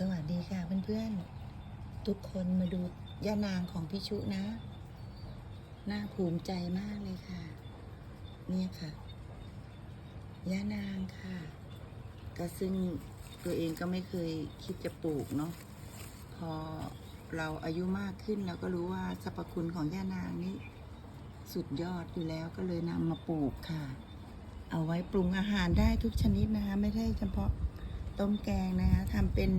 สวัสดีค่ะเพื่อนๆ ทุกคนมาดูย่านางของพี่ชุนะ น่าภูมิใจมากเลยค่ะ เนี่ยค่ะย่านางค่ะ ก็ซึ่งตัวเองก็ไม่เคยคิดจะปลูกเนาะ พอเราอายุมากขึ้นเราก็รู้ว่าสรรพคุณของย่านางนี่สุดยอดอยู่แล้วก็เลยนำมาปลูกค่ะ เอาไว้ปรุงอาหารได้ทุกชนิดนะคะ ไม่ได้เฉพาะ ต้มแกงนะคะทำเป็น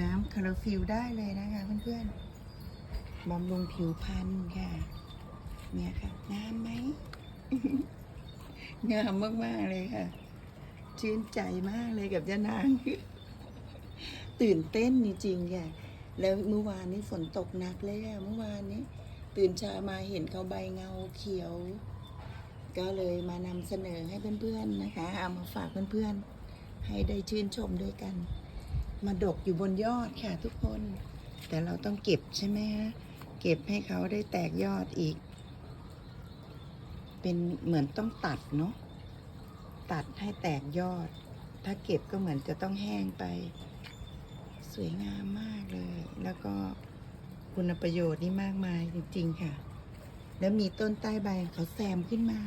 น้ำคาราฟิลได้เลยนะคะเพื่อนๆบำรุงผิวพรรณค่ะ เนี่ยค่ะงามไหมงามมากๆเลยค่ะ ชื่นใจมากเลยกับยานาง ตื่นเต้นจริงๆค่ะ แล้วเมื่อวานนี้ฝนตกหนักเลยค่ะเมื่อวานนี้ ตื่นเช้ามาเห็นเขาใบเงาเขียว ก็เลยมานำเสนอให้เพื่อนๆนะคะ เอามาฝากเพื่อนๆ ให้ได้ชื่นชมด้วยกัน มาดกอยู่บนยอดค่ะทุกคน แต่เราต้องเก็บใช่ไหมฮะ เก็บให้เขาได้แตกยอดอีก เป็นเหมือนต้องตัดเนาะ ตัดให้แตกยอด ถ้าเก็บก็เหมือนจะต้องแห้งไป สวยงามมากเลย แล้วก็คุณประโยชน์นี่มากมายจริงๆค่ะ แล้วมีต้นใต้ใบเขาแซมขึ้นมา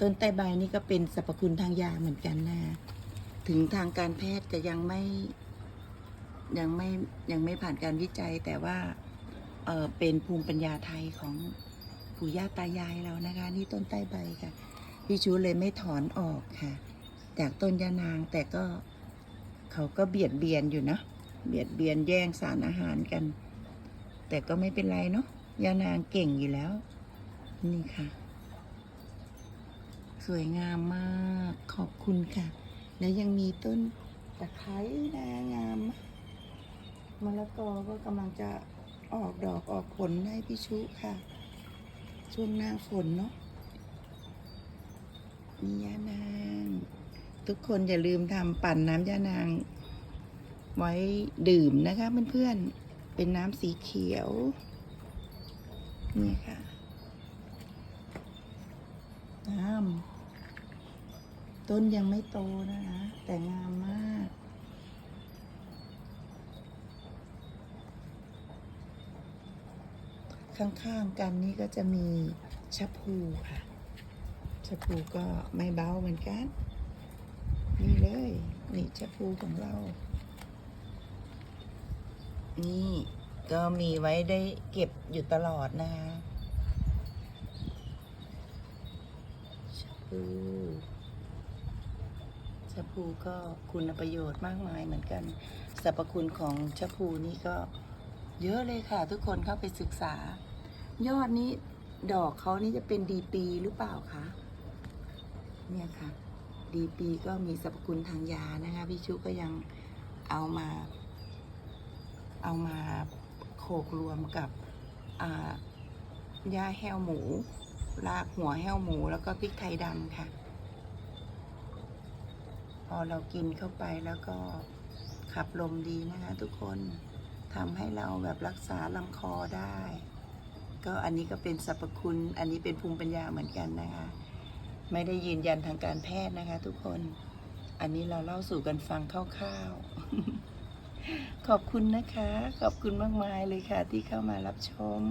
ต้นใต้ใบนี่ก็เป็นสรรพคุณทางยาเหมือนกันนะ ถึงทางการแพทย์จะยังไม่ยังไม่ยังไม่ผ่านการวิจัย แต่ว่าเออเป็นภูมิปัญญาไทยของปู่ย่าตายายเรานะคะ นี่ต้นใต้ใบค่ะพี่ชูเลยไม่ถอนออกค่ะ จากต้นยานางแต่ก็เขาก็เบียดเบียนอยู่นะเบียดเบียนแย่งสารอาหารกัน แต่ก็ไม่เป็นไรเนาะยานางเก่งอยู่แล้ว นี่ค่ะ สวยงามมากขอบคุณค่ะ แล้วยังมีต้นตะไคร้นะงามมากมะละกอก็กำลังจะออกดอกออกผลให้พี่ชุค่ะ ช่วงหน้าฝนเนาะมียานาง ทุกคนอย่าลืมทำปั่นน้ำยานาง ไว้ดื่มนะคะเพื่อนๆ เป็นน้ำสีเขียว นี่ค่ะงาม ต้นยังไม่โตนะคะ แต่งามมาก ข้างๆกันนี่ก็จะมีชะพูค่ะ ชะพูก็ไม่เบาเหมือนกัน นี่เลย นี่ชะพูของเรา นี่ก็มีไว้ได้เก็บอยู่ตลอดนะคะชะพู ชะพูก็คุณประโยชน์มากมายเหมือนกันสรรพคุณของชะพูนี่ก็เยอะเลยค่ะ ทุกคนเข้าไปศึกษา ยอดนี้ดอกเขานี่จะเป็นดีปีหรือเปล่าคะเนี่ยค่ะ ดีปีก็มีสรรพคุณทางยานะคะพี่ชุก็ยังเอามา เอามาโขกรวมกับอ่าหญ้าแห้วหมูรากหัวแห้วหมูแล้วก็พริกไทยดำค่ะ พอเรากินเข้าไปแล้วก็ขับลมดีนะคะทุกคนทำให้เราแบบรักษาลำคอได้ ก็อันนี้ก็เป็นสรรพคุณ อันนี้เป็นภูมิปัญญาเหมือนกันนะคะ ไม่ได้ยืนยันทางการแพทย์นะคะ ทุกคน อันนี้เราเล่าสู่กันฟังคร่าวๆ ขอบคุณนะคะ ขอบคุณมากมายเลยค่ะที่เข้ามารับชม